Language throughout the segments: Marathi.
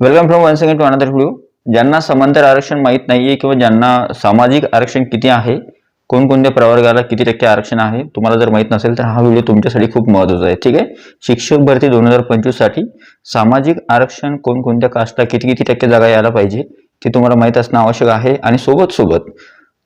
Welcome from one second to another video ज्यांना समांतर आरक्षण माहीत नाहीये किंवा ज्यांना सामाजिक आरक्षण किती आहे कोणकोणत्या प्रवर्गाला किती टक्के आरक्षण आहे तुम्हाला जर माहीत नसेल तर हा व्हिडिओ तुमच्यासाठी खूप महत्त्वाचा आहे ठीक आहे? शिक्षक भरती दोन हजार पंचवीससाठी सामाजिक आरक्षण कोणकोणत्या कास्टला किती किती टक्के जागा यायला पाहिजे ते तुम्हाला माहीत असणं आवश्यक आहे आणि सोबत सोबत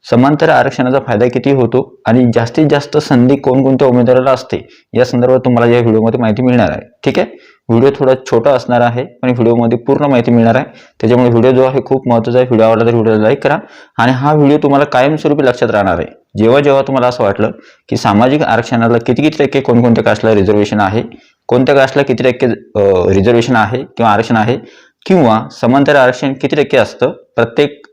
समांतर आरक्षणाचा फायदा किती होतो आणि जास्तीत जास्त संधी कोणकोणत्या उमेदवाराला असते या संदर्भात तुम्हाला या व्हिडिओमध्ये माहिती मिळणार आहे ठीक आहे? व्हिडिओ थोडा छोटा असणार आहे पण व्हिडिओमध्ये पूर्ण माहिती मिळणार आहे. त्याच्यामुळे व्हिडिओ जो आहे खूप महत्त्वाचा आहे. व्हिडिओ आवडला तर व्हिडिओला लाईक करा. आणि हा व्हिडिओ तुम्हाला कायमस्वरूपी लक्षात राहणार आहे. जेव्हा जेव्हा तुम्हाला असं वाटलं की सामाजिक आरक्षणाला किती किती टक्के कोणकोणत्या कास्टला रिझर्वेशन आहे कोणत्या कास्टला किती टक्के रिझर्वेशन आहे किंवा आरक्षण आहे किंवा समांतर आरक्षण किती टक्के असतं प्रत्येक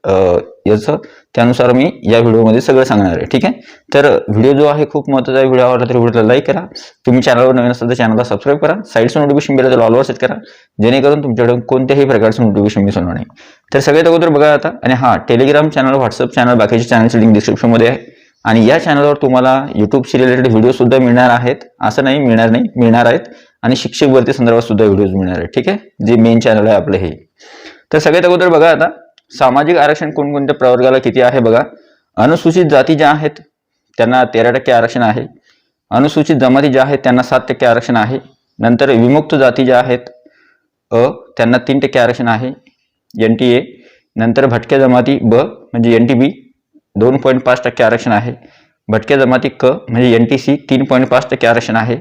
याचं. त्यानुसार मी या व्हिडिओमध्ये सगळं सांगणार आहे. ठीक आहे? तर व्हिडिओ जो आहे खूप महत्त्वाचा आहे. व्हिडिओ आवडला तर व्हिडिओला लाईक करा. तुम्ही चॅनलवर नवीन असाल तर चॅनलला सबस्क्राईब करा. साईडचं नोटिफिकेशन बेल तर ऑलवर सेट करा. जेणेकरून तुमच्याकडून कोणत्याही प्रकारचं नोटिफिकेशन मिस होणार नाही. तर सगळ्यात अगोदर बघा आता. आणि हा टेलिग्राम चॅनल व्हॉट्सअप चॅनल बाकीचे चॅनलची लिंक डिस्क्रिप्शनमध्ये आहे. आणि या चॅनलवर तुम्हाला युट्यूबशी रिलेटेड व्हिडिओ सुद्धा मिळणार आहेत. असं नाही मिळणार नाही मिळणार आहेत. आणि शिक्षक भरती संदर्भात सुद्धा व्हिडिओज मिळणार आहेत. ठीक आहे? जे मेन चॅनल आहे आपलं हे. तर सगळ्यात अगोदर बघा आता. सामाजिक आरक्षण कोणकोणत्या प्रवर्गाला किती आहे बघा? अनुसूचित जाती ज्या आहेत त्यांना तेरा टक्के आरक्षण आहे. अनुसूचित जमाती ज्या आहेत त्यांना सात टक्के आरक्षण आहे. नंतर विमुक्त जाती ज्या आहेत अ त्यांना तीन टक्के आरक्षण आहे. एन टी ए नंतर भटक्या जमाती ब म्हणजे एन टी बी दोन पॉईंट पाच टक्के आरक्षण आहे. भटक्या जमाती क म्हणजे एन टी सी तीन पॉईंट पाच टक्के आरक्षण आहे.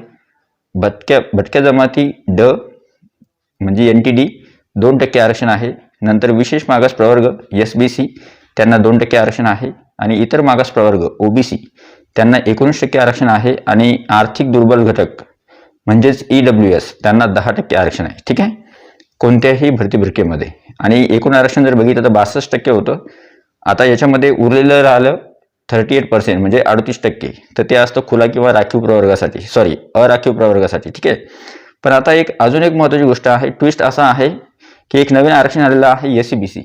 भटक्या भटक्या जमाती ड म्हणजे एन टी डी दोन टक्के आरक्षण आहे. नंतर विशेष मागास प्रवर्ग एस बी सी त्यांना दोन टक्के आरक्षण आहे आणि इतर मागास प्रवर्ग ओबीसी त्यांना एकोणीस टक्के आरक्षण आहे आणि आर्थिक दुर्बल घटक म्हणजेच ई डब्ल्यू एस त्यांना दहा टक्के आरक्षण आहे. ठीक आहे? कोणत्याही भरती भरकेमध्ये आणि एकूण आरक्षण जर बघितलं तर बासष्ट टक्के होतं. आता याच्यामध्ये उरलेलं राहिलं थर्टी एट पर्सेंट म्हणजे अडतीस टक्के. तर ते असतं खुला किंवा राखीव प्रवर्गासाठी. सॉरी अराखीव प्रवर्गासाठी. ठीक आहे? पण आता एक अजून एक महत्त्वाची गोष्ट आहे. ट्विस्ट असा आहे की एक नवीन आरक्षण आलेलं आहे S C B C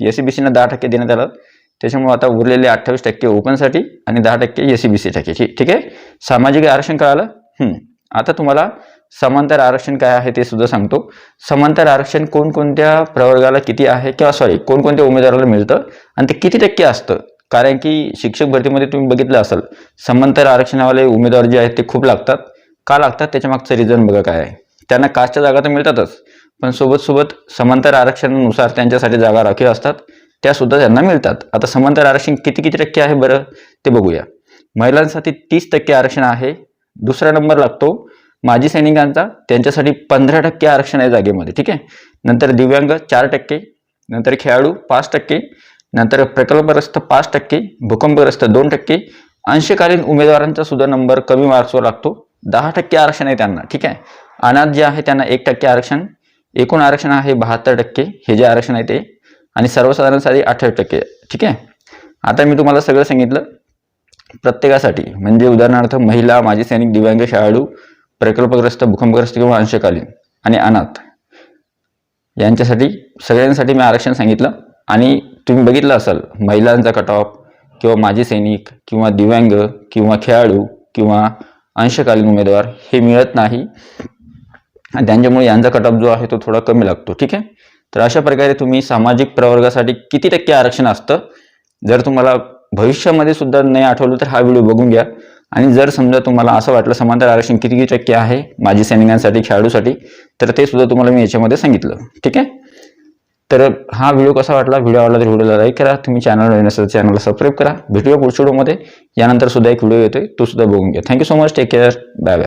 S C B सीनं दहा टक्के देण्यात आलं. त्याच्यामुळे आता उरलेले अठ्ठावीस टक्के ओपनसाठी आणि दहा टक्के एस सी बी सी टक्के. ठीक आहे? सामाजिक आरक्षण कळालं? आता तुम्हाला समांतर आरक्षण काय आहे ते सुद्धा सांगतो. समांतर आरक्षण कोणकोणत्या प्रवर्गाला किती आहे किंवा सॉरी कोणकोणत्या उमेदवाराला मिळतं आणि ते किती टक्के असतं? कारण की शिक्षक भरतीमध्ये तुम्ही बघितलं असाल समांतर आरक्षणावाले उमेदवार जे आहेत ते खूप लागतात. का लागतात? त्याच्या मागचं रिझन बघा काय आहे. त्यांना कास्टच्या जागा तर मिळतातच पण सोबत सोबत समांतर आरक्षणानुसार त्यांच्यासाठी जागा राखीव असतात त्या सुद्धा त्यांना मिळतात. आता समांतर आरक्षण किती किती टक्के आहे बरं ते बघूया. महिलांसाठी तीस टक्के आरक्षण आहे दुसरा नंबर लागतो माजी सैनिकांचा त्यांच्यासाठी पंधरा टक्के आरक्षण आहे जागेमध्ये ठीक आहे? नंतर दिव्यांग चार टक्के नंतर खेळाडू पाच टक्के नंतर प्रकल्पग्रस्त पाच टक्के भूकंपग्रस्त दोन टक्के अंशकालीन उमेदवारांचा सुद्धा नंबर कमी मार्क्सवर लागतो दहा टक्के आरक्षण आहे त्यांना ठीक आहे? अनाथ जे आहे त्यांना एक टक्के आरक्षण एकूण आरक्षण आहे बहात्तर टक्के हे जे आरक्षण आहे ते. आणि सर्वसाधारणसाठी अठ्ठावीस टक्के ठीक आहे? आता मी तुम्हाला सगळं सांगितलं. प्रत्येकासाठी म्हणजे उदाहरणार्थ महिला माजी सैनिक दिव्यांग शाळाळू प्रकल्पग्रस्त भूकंपग्रस्त किंवा अंशकालीन आणि अनाथ. यांच्यासाठी सगळ्यांसाठी मी आरक्षण सांगितलं. आणि तुम्ही बघितलं असाल महिलांचा कट ऑफ किंवा माजी सैनिक किंवा दिव्यांग किंवा खेळाडू किंवा अंशकालीन उमेदवार हे मिळत नाही. आणि त्यांच्यामुळे यांचा कटअप जो आहे तो थोडा कमी लागतो ठीक आहे? तर अशा प्रकारे तुम्ही सामाजिक प्रवर्गासाठी किती टक्के आरक्षण असतं? जर तुम्हाला भविष्यामध्ये सुद्धा नाही आठवलं तर हा व्हिडिओ बघून घ्या. आणि जर समजा तुम्हाला असं वाटलं समांतर आरक्षण किती किती टक्के आहे माजी सैनिकांसाठी खेळाडूसाठी तर ते सुद्धा तुम्हाला मी याच्यामध्ये सांगितलं ठीक आहे? तर हा व्हिडिओ कसा वाटला? व्हिडिओ आवडला तर व्हिडिओला लाईक करा. तुम्ही चॅनल नवीन चॅनलला सबस्क्राईब करा. भेटूया पुढच्या व्हिडिओमध्ये. यानंतर सुद्धा एक व्हिडिओ येतोय तो सुद्धा बघून घ्या. Thank you so much take care bye bye